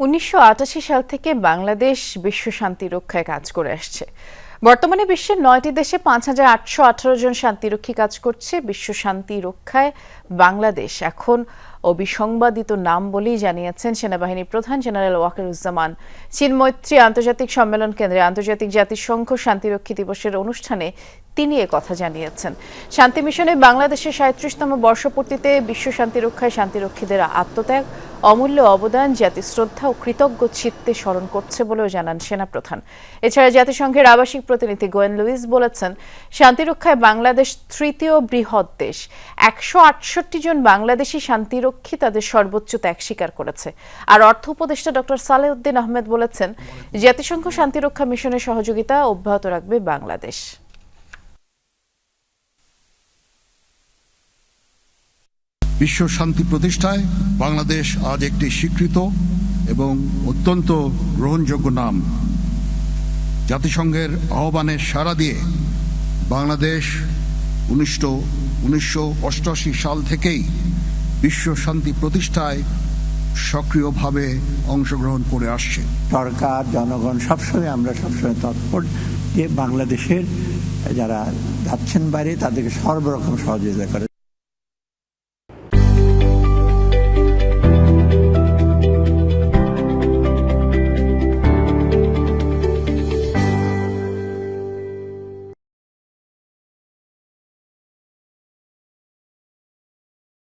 উনিশশো আটাশি সাল থেকে বাংলাদেশ বিশ্ব শান্তি রক্ষায় কাজ করে আসছে। বর্তমানে বিশ্বের নয়টি দেশে পাঁচ হাজার আটশো আঠারো জন শান্তিরক্ষী কাজ করছে। বিশ্ব শান্তি রক্ষায় বাংলাদেশ এখন অবিসংবাদিত নাম বলেই জানিয়েছেন সেনাবাহিনীর প্রধান জেনারেল ওয়াকারুজ্জামান। চীন মৈত্রী আন্তর্জাতিক সম্মেলন কেন্দ্রে আন্তর্জাতিক জাতিসংঘ শান্তিরক্ষী দিবসের অনুষ্ঠানে তিনি কথা জানিয়েছেন। শান্তি মিশনে বাংলাদেশের সাঁত্রিশতম বর্ষপূর্তিতে বিশ্ব শান্তি রক্ষায় শান্তিরক্ষীদের আত্মত্যাগ অমূল্য অবদান জাতি শ্রদ্ধা ও কৃতজ্ঞ চিত্তে স্মরণ করছে বলেও জানান সেনাপ্রধান। এছাড়া জাতিসংঘের আবাসিক প্রতিনিধি গোয়েন লুইস বলেছেন, শান্তিরক্ষায় বাংলাদেশ তৃতীয় বৃহৎ দেশ। একশো আটষট্টি জন বাংলাদেশি শান্তিরক্ষী তাদের সর্বোচ্চ ত্যাগ স্বীকার করেছে। আর অর্থ উপদেষ্টা ডক্টর সালেউদ্দিন আহমেদ বলেছেন, জাতিসংঘ শান্তিরক্ষা মিশনের সহযোগিতা অব্যাহত রাখবে বাংলাদেশ। বিশ্ব শান্তি প্রতিষ্ঠায় বাংলাদেশ আজ একটি স্বীকৃত এবং অত্যন্ত গ্রহণযোগ্য নাম। জাতিসংঘের আহ্বানে সাড়া দিয়ে বাংলাদেশ উনিশশো উনিশশো সাল থেকেই বিশ্ব শান্তি প্রতিষ্ঠায় সক্রিয়ভাবে অংশগ্রহণ করে আসছে। সরকার, জনগণ সবসময় আমরা সবসময় তৎপর যে বাংলাদেশের যারা যাচ্ছেন বাইরে তাদেরকে সর্বরকম সহযোগিতা করে।